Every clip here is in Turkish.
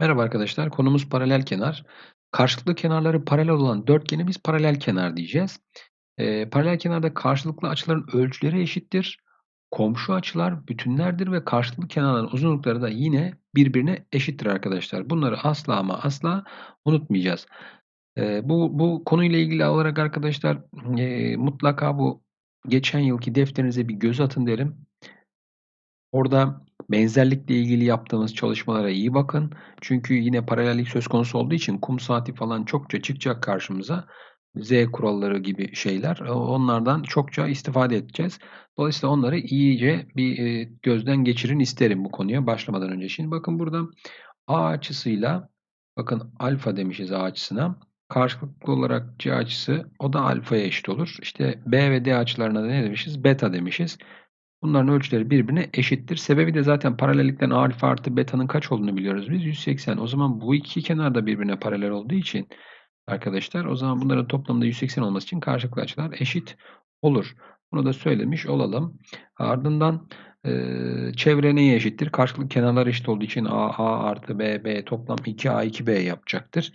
Merhaba arkadaşlar. Konumuz paralel kenar. Karşılıklı kenarları paralel olan dörtgene biz paralel kenar diyeceğiz. Ee, paralel kenarda karşılıklı açıların ölçüleri eşittir. Komşu açılar bütünlerdir ve karşılıklı kenarların uzunlukları da yine birbirine eşittir arkadaşlar. Bunları asla ama asla unutmayacağız. Ee, bu, bu konuyla ilgili olarak arkadaşlar e, mutlaka bu geçen yılki defterinize bir göz atın derim. Orada benzerlikle ilgili yaptığımız çalışmalara iyi bakın. Çünkü yine paralellik söz konusu olduğu için kum saati falan çokça çıkacak karşımıza. Z kuralları gibi şeyler. Onlardan çokça istifade edeceğiz. Dolayısıyla onları iyice bir e, gözden geçirin isterim bu konuya başlamadan önce. Şimdi bakın burada A açısıyla bakın alfa demişiz A açısına. Karşılıklı olarak C açısı o da alfaya eşit olur. İşte B ve D açılarına da ne demişiz? Beta demişiz. Bunların ölçüleri birbirine eşittir. Sebebi de zaten paralellikten alfa artı beta'nın kaç olduğunu biliyoruz biz. 180. O zaman bu iki kenar da birbirine paralel olduğu için arkadaşlar o zaman bunların toplamda 180 olması için karşılıklı açılar eşit olur. Bunu da söylemiş olalım. Ardından e, çevre neye eşittir? Karşılıklı kenarlar eşit olduğu için A, A artı B, B toplam 2A, 2B yapacaktır.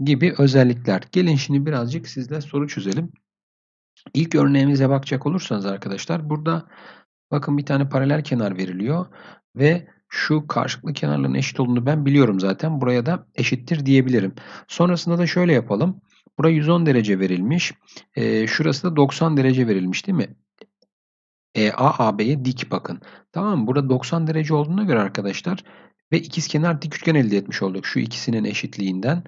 Gibi özellikler. Gelin şimdi birazcık sizle soru çözelim. İlk örneğimize bakacak olursanız arkadaşlar burada Bakın bir tane paralel kenar veriliyor ve şu karşılıklı kenarların eşit olduğunu ben biliyorum zaten. Buraya da eşittir diyebilirim. Sonrasında da şöyle yapalım. Buraya 110 derece verilmiş. E, şurası da 90 derece verilmiş değil mi? E, A, AB'ye dik bakın. Tamam mı? Burada 90 derece olduğuna göre arkadaşlar ve ikizkenar dik üçgen elde etmiş olduk. Şu ikisinin eşitliğinden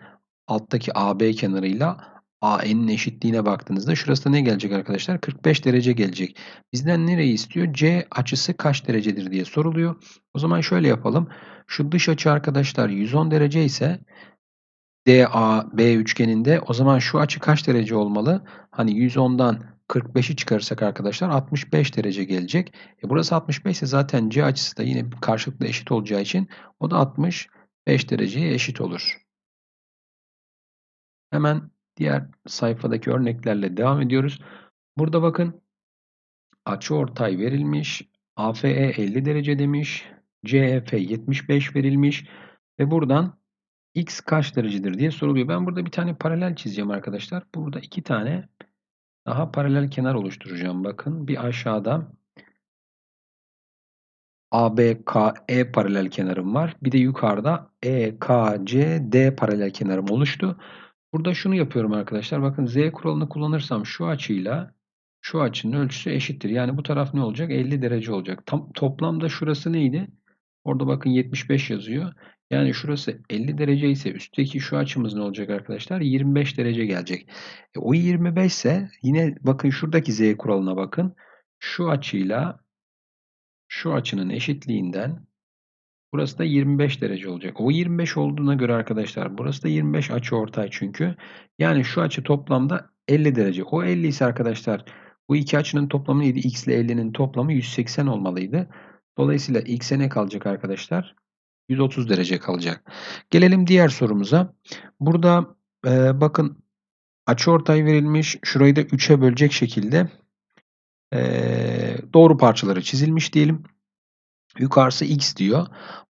alttaki AB kenarıyla AN'in eşitliğine baktığınızda şurası da ne gelecek arkadaşlar? 45 derece gelecek. Bizden nereyi istiyor? C açısı kaç derecedir diye soruluyor. O zaman şöyle yapalım. Şu dış açı arkadaşlar 110 derece ise DAB üçgeninde o zaman şu açı kaç derece olmalı? Hani 110'dan 45'i çıkarırsak arkadaşlar 65 derece gelecek. E burası 65 ise zaten C açısı da yine karşılıklı eşit olacağı için o da 65 dereceye eşit olur. Hemen Diğer sayfadaki örneklerle devam ediyoruz. Burada bakın açıortay verilmiş. AFE 50 derece demiş. CEF 75 verilmiş. Ve buradan x kaç derecedir diye soruluyor. Ben burada bir tane paralel çizeceğim arkadaşlar. Burada iki tane daha paralel kenar oluşturacağım. Bakın bir aşağıda ABKE paralel kenarım var. Bir de yukarıda EKCD paralel kenarım oluştu. Burada şunu yapıyorum arkadaşlar. Bakın Z kuralını kullanırsam şu açıyla şu açının ölçüsü eşittir. Yani bu taraf ne olacak? 50 derece olacak. Tam, toplamda şurası neydi? Orada bakın 75 yazıyor. Yani şurası 50 derece ise üstteki şu açımız ne olacak arkadaşlar? 25 derece gelecek. E, o 25 ise yine bakın şuradaki Z kuralına bakın. Şu açıyla şu açının eşitliğinden Burası da 25 derece olacak. O 25 olduğuna göre arkadaşlar burası da 25 açı ortay çünkü. Yani şu açı toplamda 50 derece. O 50 ise arkadaşlar bu iki açının toplamı neydi? X ile 50'nin toplamı 180 olmalıydı. Dolayısıyla X'e ne kalacak arkadaşlar? 130 derece kalacak. Gelelim diğer sorumuza. Burada e, bakın açı ortay verilmiş. Şurayı da 3'e bölecek şekilde e, doğru parçaları çizilmiş diyelim. Yukarısı x diyor.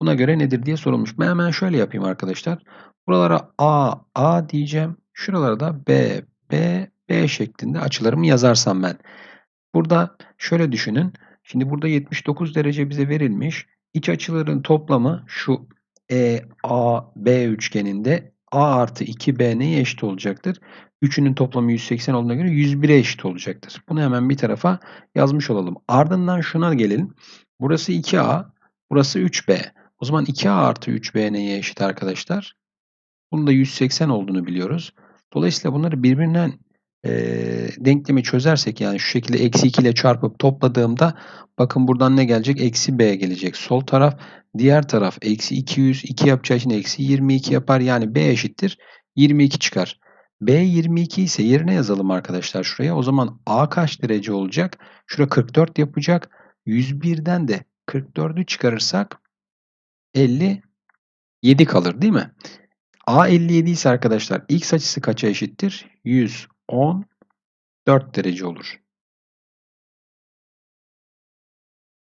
Buna göre nedir diye sorulmuş. Ben hemen şöyle yapayım arkadaşlar. Buralara a, a diyeceğim. Şuralara da b, b, b şeklinde açılarımı yazarsam ben. Burada şöyle düşünün. Şimdi burada 79 derece bize verilmiş. İç açıların toplamı şu E, A, B üçgeninde A artı 2B neye eşit olacaktır? Üçünün toplamı 180 olduğuna göre 101'e eşit olacaktır. Bunu hemen bir tarafa yazmış olalım. Ardından şuna gelelim. Burası 2A, burası 3B. O zaman 2A artı 3B neye eşit arkadaşlar? Bunun da 180 olduğunu biliyoruz. Dolayısıyla bunları birbirinden e, denklemi çözersek yani şu şekilde eksi 2 ile çarpıp topladığımda bakın buradan ne gelecek? Eksi B gelecek. Sol taraf diğer taraf eksi 200 2 yapacağı için eksi 22 yapar. Yani B eşittir 22 çıkar. B 22 ise yerine yazalım arkadaşlar şuraya. O zaman A kaç derece olacak? Şurada 44 yapacak. 101'den de 44'ü çıkarırsak 57 kalır değil mi? A 57 ise arkadaşlar x açısı kaça eşittir? 114 derece olur.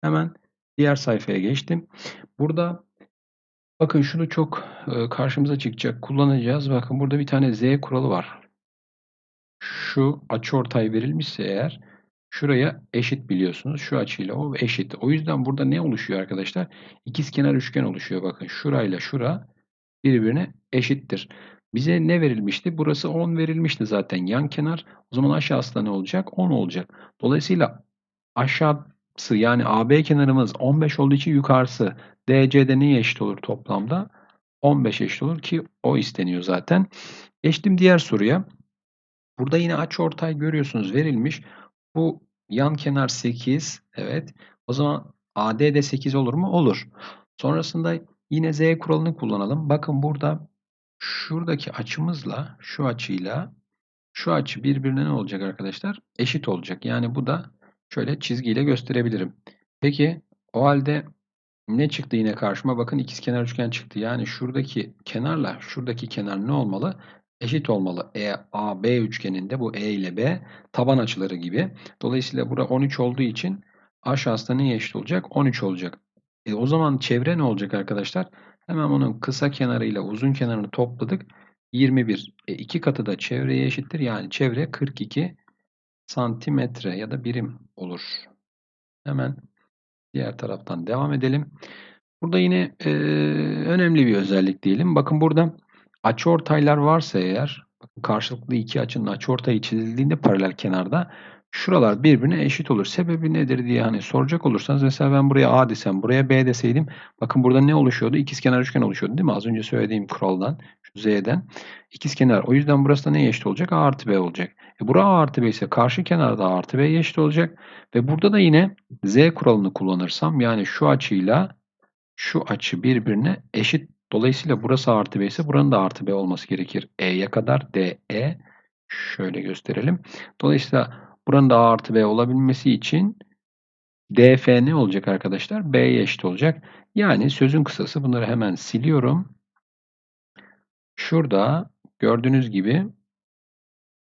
Hemen diğer sayfaya geçtim. Burada Bakın şunu çok e, karşımıza çıkacak. Kullanacağız. Bakın burada bir tane Z kuralı var. Şu açıortay verilmişse eğer şuraya eşit biliyorsunuz. Şu açıyla o eşit. O yüzden burada ne oluşuyor arkadaşlar? İkizkenar üçgen oluşuyor. Bakın şurayla şura birbirine eşittir. Bize ne verilmişti? Burası 10 verilmişti zaten yan kenar. O zaman aşağısı da ne olacak? 10 olacak. Dolayısıyla aşağısı yani AB kenarımız 15 olduğu için yukarısı DC'de neye eşit olur toplamda? 15 eşit olur ki o isteniyor zaten. Geçtim diğer soruya. Burada yine açıortay görüyorsunuz verilmiş. Bu yan kenar 8. Evet. O zaman AD de 8 olur mu? Olur. Sonrasında yine Z kuralını kullanalım. Bakın burada şuradaki açımızla şu açıyla şu açı birbirine ne olacak arkadaşlar? Eşit olacak. Yani bu da şöyle çizgiyle gösterebilirim. Peki o halde ne çıktı yine karşıma? Bakın ikizkenar üçgen çıktı. Yani şuradaki kenarla şuradaki kenar ne olmalı? Eşit olmalı. E, A, B üçgeninde bu E ile B taban açıları gibi. Dolayısıyla bura 13 olduğu için aşağısı da neye eşit olacak? 13 olacak. E, o zaman çevre ne olacak arkadaşlar? Hemen onun kısa kenarıyla uzun kenarını topladık. 21. E, iki katı da çevreye eşittir. Yani çevre 42 santimetre ya da birim olur. Hemen diğer taraftan devam edelim. Burada yine e, önemli bir özellik diyelim. Bakın burada açıortaylar varsa eğer karşılıklı iki açının açıortayı çizildiğinde paralel kenarda şuralar birbirine eşit olur. Sebebi nedir diye hani soracak olursanız mesela ben buraya A desem buraya B deseydim bakın burada ne oluşuyordu? İkizkenar üçgen oluşuyordu değil mi? Az önce söylediğim kuraldan şu Z'den ikizkenar. O yüzden burası da neye eşit olacak? A artı B olacak. E bura A artı B ise karşı kenarda A artı B'ye eşit olacak. Ve burada da yine Z kuralını kullanırsam yani şu açıyla şu açı birbirine eşit. Dolayısıyla burası artı B ise buranın da artı B olması gerekir. E'ye kadar DE şöyle gösterelim. Dolayısıyla buranın da A artı B olabilmesi için DF ne olacak arkadaşlar? B'ye eşit olacak. Yani sözün kısası bunları hemen siliyorum. Şurada gördüğünüz gibi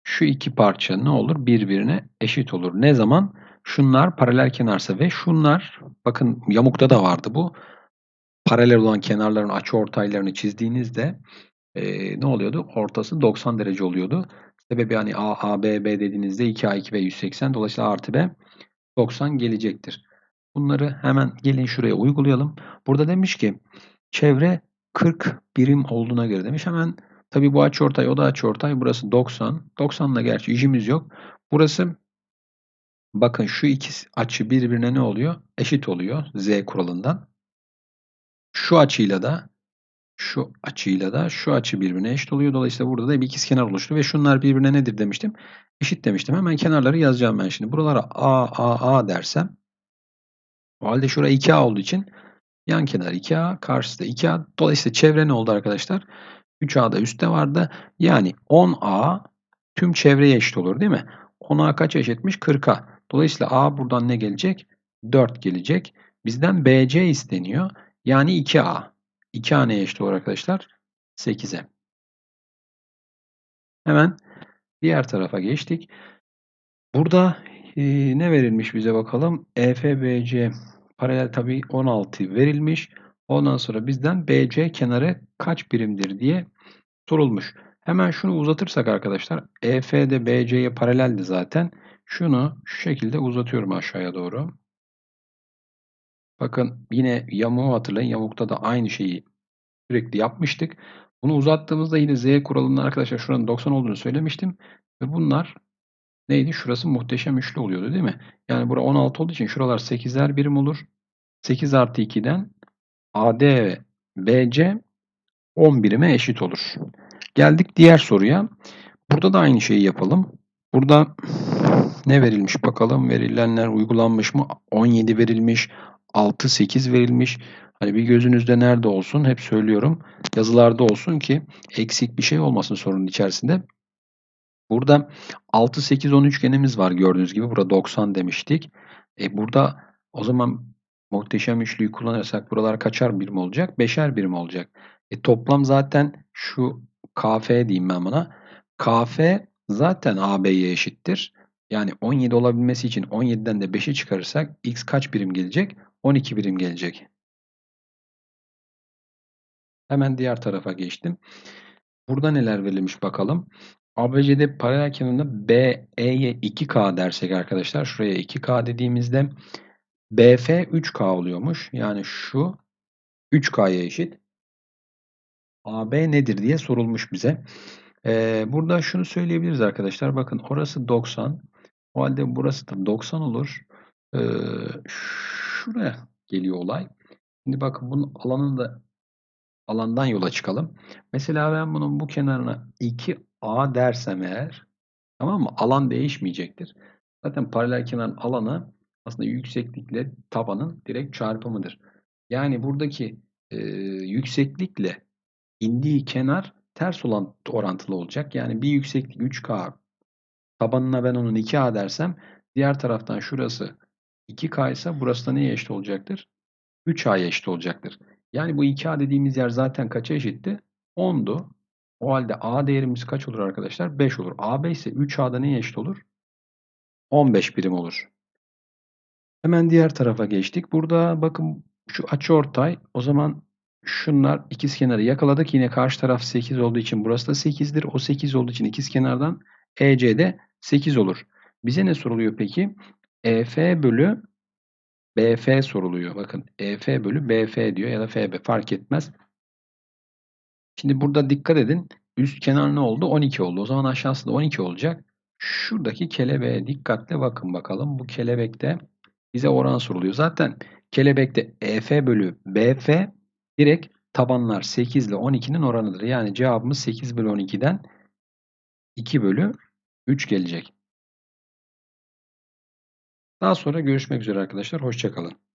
şu iki parça ne olur? Birbirine eşit olur. Ne zaman? Şunlar paralel kenarsa ve şunlar bakın yamukta da vardı bu paralel olan kenarların açı ortaylarını çizdiğinizde e, ne oluyordu? Ortası 90 derece oluyordu. Sebebi hani A, A, B, B dediğinizde 2A, 2B 180. Dolayısıyla artı B 90 gelecektir. Bunları hemen gelin şuraya uygulayalım. Burada demiş ki çevre 40 birim olduğuna göre demiş. Hemen tabi bu açı ortay o da açı ortay. Burası 90. 90 da gerçi işimiz yok. Burası bakın şu iki açı birbirine ne oluyor? Eşit oluyor Z kuralından. Şu açıyla da şu açıyla da şu açı birbirine eşit oluyor. Dolayısıyla burada da bir ikizkenar oluştu ve şunlar birbirine nedir demiştim? Eşit demiştim. Hemen kenarları yazacağım ben şimdi. Buralara A, A, A dersem o halde şuraya 2A olduğu için yan kenar 2A, karşısı da 2A. Dolayısıyla çevre ne oldu arkadaşlar? 3A da üstte vardı. Yani 10A tüm çevreye eşit olur değil mi? 10A kaç eşitmiş? 40A. Dolayısıyla A buradan ne gelecek? 4 gelecek. Bizden BC isteniyor. Yani 2A. 2A neye eşit olur arkadaşlar? 8'e. Hemen diğer tarafa geçtik. Burada e, ne verilmiş bize bakalım? EFBC paralel tabi 16 verilmiş. Ondan sonra bizden BC kenarı kaç birimdir diye sorulmuş. Hemen şunu uzatırsak arkadaşlar EF BC'ye paraleldi zaten. Şunu şu şekilde uzatıyorum aşağıya doğru. Bakın yine yamuğu hatırlayın. Yamukta da aynı şeyi sürekli yapmıştık. Bunu uzattığımızda yine Z kuralının arkadaşlar şuranın 90 olduğunu söylemiştim. Ve bunlar neydi? Şurası muhteşem üçlü oluyordu değil mi? Yani bura 16 olduğu için şuralar 8'er birim olur. 8 artı 2'den AD ve BC 10 birime eşit olur. Geldik diğer soruya. Burada da aynı şeyi yapalım. Burada ne verilmiş bakalım. Verilenler uygulanmış mı? 17 verilmiş. 6, 8 verilmiş. Hani bir gözünüzde nerede olsun hep söylüyorum. Yazılarda olsun ki eksik bir şey olmasın sorunun içerisinde. Burada 6, 8, 10 üçgenimiz var gördüğünüz gibi. Burada 90 demiştik. E burada o zaman muhteşem üçlüyü kullanırsak buralar kaçar birim olacak? Beşer birim olacak. E toplam zaten şu KF diyeyim ben buna. KF zaten AB'ye eşittir. Yani 17 olabilmesi için 17'den de 5'i çıkarırsak x kaç birim gelecek? 12 birim gelecek. Hemen diğer tarafa geçtim. Burada neler verilmiş bakalım. ABC'de paralel kenarında BE'ye 2K dersek arkadaşlar şuraya 2K dediğimizde BF 3K oluyormuş. Yani şu 3K'ya eşit. AB nedir diye sorulmuş bize. Ee, burada şunu söyleyebiliriz arkadaşlar. Bakın orası 90. O halde burası da 90 olur. Ee, şuraya geliyor olay. Şimdi bakın bunun alanını da alandan yola çıkalım. Mesela ben bunun bu kenarına 2A dersem eğer tamam mı? Alan değişmeyecektir. Zaten paralel kenarın alanı aslında yükseklikle tabanın direkt çarpımıdır. Yani buradaki e, yükseklikle indiği kenar ters olan orantılı olacak. Yani bir yükseklik 3K tabanına ben onun 2A dersem diğer taraftan şurası 2K ise burası da neye eşit olacaktır? 3A'ya eşit olacaktır. Yani bu 2A dediğimiz yer zaten kaça eşitti? 10'du. O halde A değerimiz kaç olur arkadaşlar? 5 olur. AB ise 3A'da neye eşit olur? 15 birim olur. Hemen diğer tarafa geçtik. Burada bakın şu açıortay o zaman şunlar ikizkenarı yakaladık. Yine karşı taraf 8 olduğu için burası da 8'dir. O 8 olduğu için ikizkenardan EC'de 8 olur. Bize ne soruluyor peki? EF bölü BF soruluyor. Bakın EF bölü BF diyor ya da FB fark etmez. Şimdi burada dikkat edin. Üst kenar ne oldu? 12 oldu. O zaman aşağısı da 12 olacak. Şuradaki kelebeğe dikkatle bakın bakalım. Bu kelebekte bize oran soruluyor. Zaten kelebekte EF bölü BF direkt tabanlar 8 ile 12'nin oranıdır. Yani cevabımız 8 bölü 12'den 2 bölü 3 gelecek. Daha sonra görüşmek üzere arkadaşlar. Hoşçakalın.